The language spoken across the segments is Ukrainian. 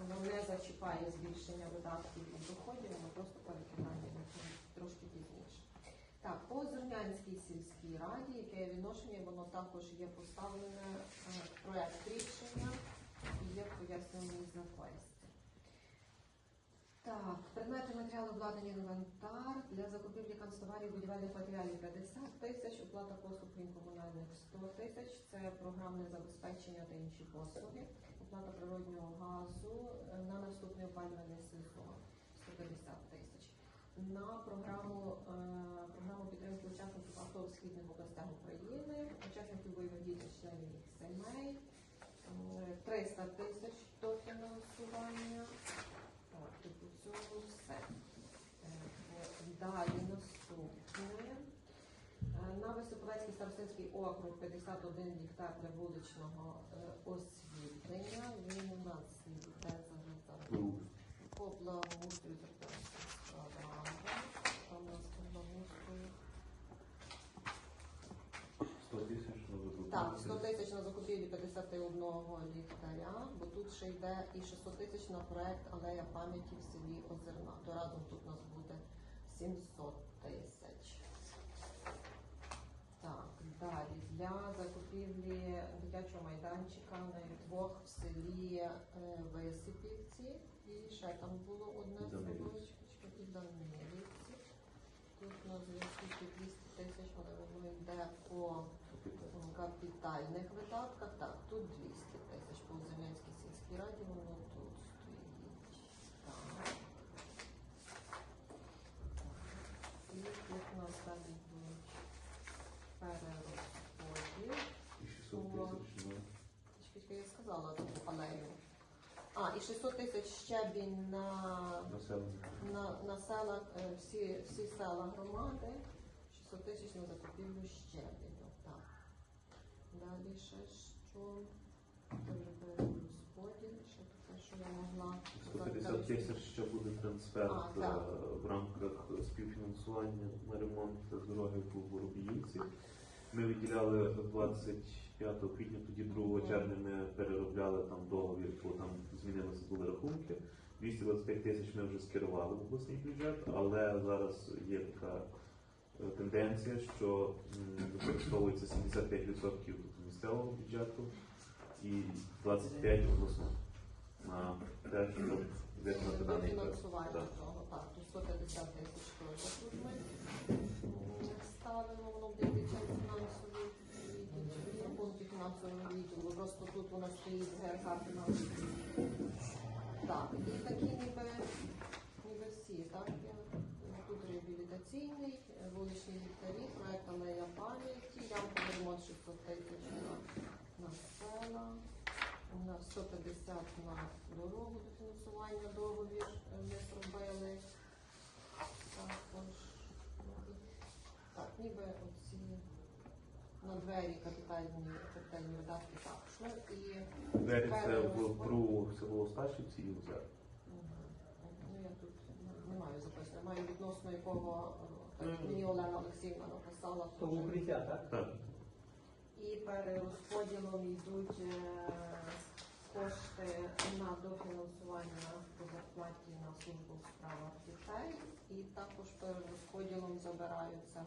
Воно не зачіпає збільшення видатків і доходів, воно просто перекидання трошки пізніше. Так, по Зернянській сільській раді, яке відношення, воно також є поставлене е, проект рішення і є пояснений за квесті. Так, предмети матеріали обладнання інвентар для закупівлі канцтоварів будівельних матеріалів 50 тисяч, оплата послуг крім комунальних 100 тисяч, це програмне забезпечення та інші послуги, оплата природнього газу е, на наступний опалювальний сезон 150 тисяч. На програму, е, програму підтримки учасників АТО в східних областях України, учасників бойових дій членів сімей, е, 300 тисяч до фінансування. Так, і по цьому все. Е, Далі наступне. Е, На Високовецький старостинський округ 51 гектар для вуличного е, освітлення. Він у нас йде по благоустрою. Там у нас по благоустрою. 100 тисяч на. Так, 100 тисяч на закупівлі 51 ліхтаря, бо тут ще йде і 600 тисяч на проект Алея пам'яті в селі Озерна. То разом тут у нас буде 700 тисяч. Так, далі для закупівлі дитячого майданчика на двох в селі е, Висипівці. І ще там було одне Данилівці. і Данилівці. Тут у нас зв'язку 200 тисяч, але воно йде по капітальних видатках. Так, тут 200 тисяч по Зеленській сільській раді, воно тут стоїть. Так. І тут у нас далі йдуть перерозподіл. І 600 тисяч на Чекай, чекай, я сказала таку алею. А, і 600 тисяч щебінь на, на, на села, е, всі, всі села громади. 600 тисяч на закупівлю щебеню. Так. Далі ще що? Це вже перерозподіл, ще таке, що я могла. 150 тисяч ще буде трансфер А, е, так. в рамках співфінансування на ремонт дороги по Воробіївці. Ми виділяли 25 квітня, тоді 2 червня ми переробляли там договір, бо там змінилися були рахунки. 225 тисяч ми вже скерували в обласний бюджет, але зараз є така е, тенденція, що використовується 75% місцевого бюджету і 25% обласного на те, даний проект. фінансування того, так, то 150 пункті відділу, просто тут у нас стоїть ГРК фінансовий. Так, і такі ніби, ніби всі, так, тут реабілітаційний, вуличні лікарі, проект Алея пам'яті, ямковий ремонт 600 тисяч на, на села, на 150 на дорогу до фінансування договір е, ми зробили. Також ну, так, ніби оці на двері капітальні капітальні видатки також. Ну і Двері це в. ПРУ село Сташівці і УЗЕР. Ну я тут не- маю записано, маю відносно якого е, так, Мгм. мені Олена Олексіївна написала. То в укриття, так? Так. І перерозподілом йдуть е, кошти на дофінансування по зарплаті на службу у справах дітей, і також перерозподілом забираються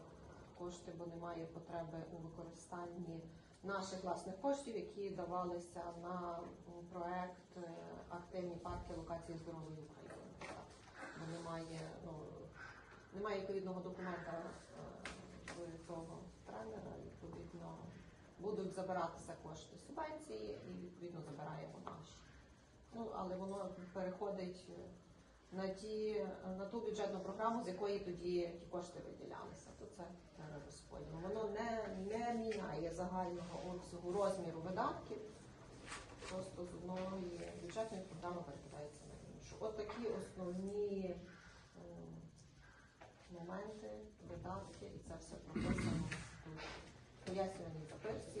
кошти, бо немає потреби у використанні наших власних коштів, які давалися на проект е, активні парки локації здорової України. Бо немає, ну, немає відповідного документа е, в того тренера, відповідно будуть забиратися кошти субвенції і відповідно забираємо наші. Ну але воно переходить е, на ті на ту бюджетну програму, з якої тоді ті кошти виділялися. То це перерозподіл. Воно не, не міняє загального обсягу розміру видатків. Просто з одної бюджетної програми перекидається на іншу. От такі основні е, моменти, видатки, і це все прописано тут пояснюваній записці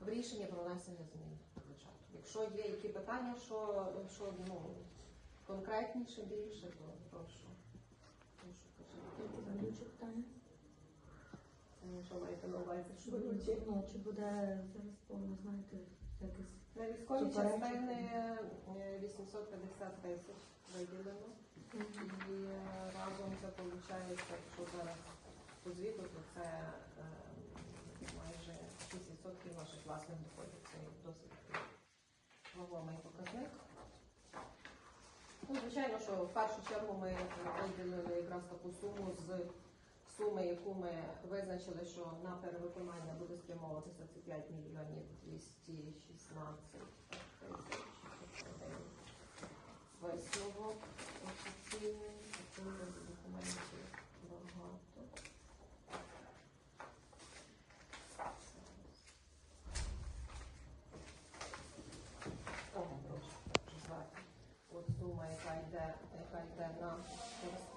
в рішенні про внесення змін до бюджету. Якщо є які питання, що, що ну, конкретніше більше, то прошу. Е, Що маєте на увазі? Ну, чи буде зараз повно, знаєте, якесь На військові частини е, 850 тисяч виділено. І е, разом це виходить, якщо зараз по звіту, то це е, майже 6% наших власних доходів. Це досить вагомий показник. Ну, звичайно, що в першу чергу ми виділили якраз таку суму з суми, яку ми визначили, що на перевиконання буде спрямовуватися це 5 мільйонів 216 тисяч. Висновок офіційний, документів багато. О, прошу, звати. От сума, яка йде, яка йде на,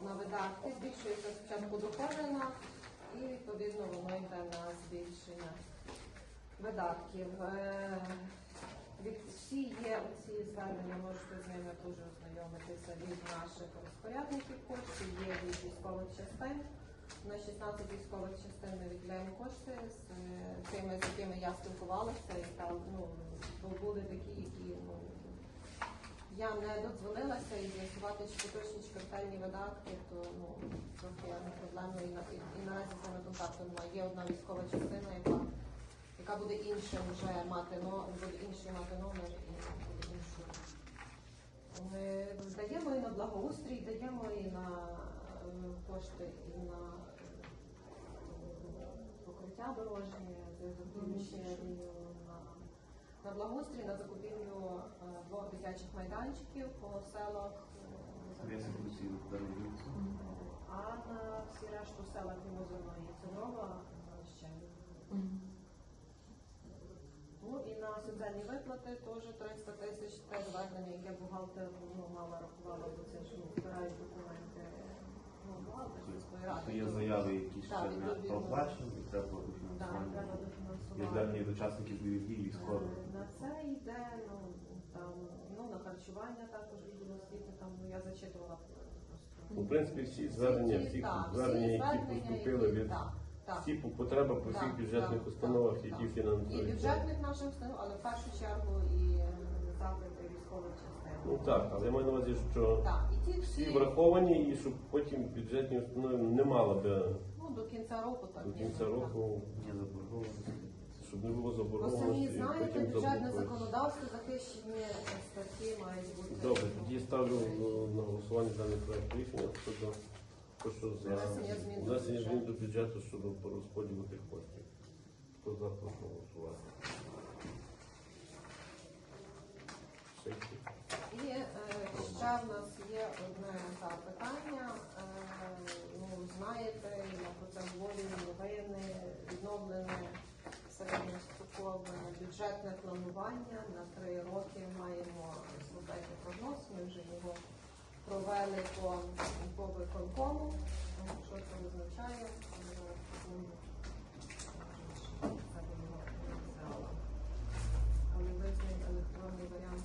на видатки, збільшується спочатку доходина і відповідно воно йде на збільшення видатків. Е, Всі є ці звернення, можете з ними дуже ознайомитися від наших розпорядників коштів, є від військових частин. На 16 військових частин ми виділяємо кошти з е, тими, з якими я спілкувалася, і там ну, були такі, які ну, я не додзвонилася і з'ясувати, чи поточні чи видатки, то ну трохи не проблемно і, і, і наразі з ними контакту немає. Є одна військова частина, яка, яка буде іншим вже мати но буде інший мати номер і буде іншу. Ми даємо і на благоустрій, даємо і на е, кошти, і на е, покриття дорожнє, закупівлю на благоустрій на закупівлю е, двох дитячих майданчиків по селах. е. А на всі решту села Кримозорного і Ценрова е, ще. Ну і на соціальні виплати теж 300 тисяч те звернення, яке бухгалтер ну, мама рахувала, бо це ж ну, збирають документи ну, бухгалтер сільської ради. Є заяви, які ще Так, не відповідно. проплачені, і треба Так, дофінансування. треба Є звернення від учасників бойових дій, військових. Це йде, ну там ну на харчування також відділ освіти, там ну я зачитувала просто. Ну, В принципі, всі звернення, Всі, всі так, звернення, всі які звернення, поступили які- від так, так. всі по- потреба по всіх Так, бюджетних так, установах, так, які так. І бюджетних наших установ, але в першу чергу і е, запити військових частин. Ну так, але я маю на увазі, що Так, і ті всі всі враховані, і щоб потім бюджетні установи не мали би ну, до кінця року так. до ні, кінця так. року, Є заборгованості. Щоб не було Бо самі і знаєте, потім бюджетне законодавство захищені статті мають бути. Добре, тоді ставлю е, на голосування даний проект рішення щодо прошу за Внесення змін до внесення бюджету. змін до бюджету щодо розподілу тих коштів. Хто за прошу голосувати? І е, ще в нас є одне так, питання. Е, ну, знаєте, я про це говорю, новини, відновлене середньострокове бюджетне планування на три роки маємо зробити прогноз. Ми вже його провели по, по виконкому. Що це означає? Але визнає електронний варіант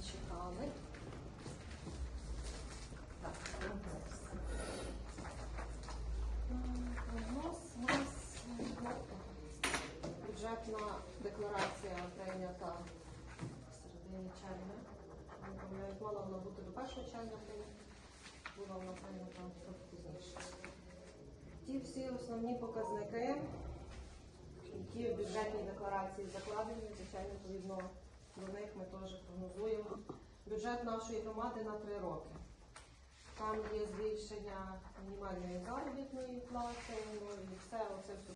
Дякую. Так. М, Прогноз у нас бюджетна декларація прийнята в середині червня. Мала вона бути до 1 червня була вона прийнята трохи пізніше. Ті всі основні показники, які в бюджетній декларації закладені, звичайно, відповідно до них ми теж прогнозуємо. Бюджет нашої громади на три роки. Там є збільшення мінімальної заробітної плати, ну і все оце все.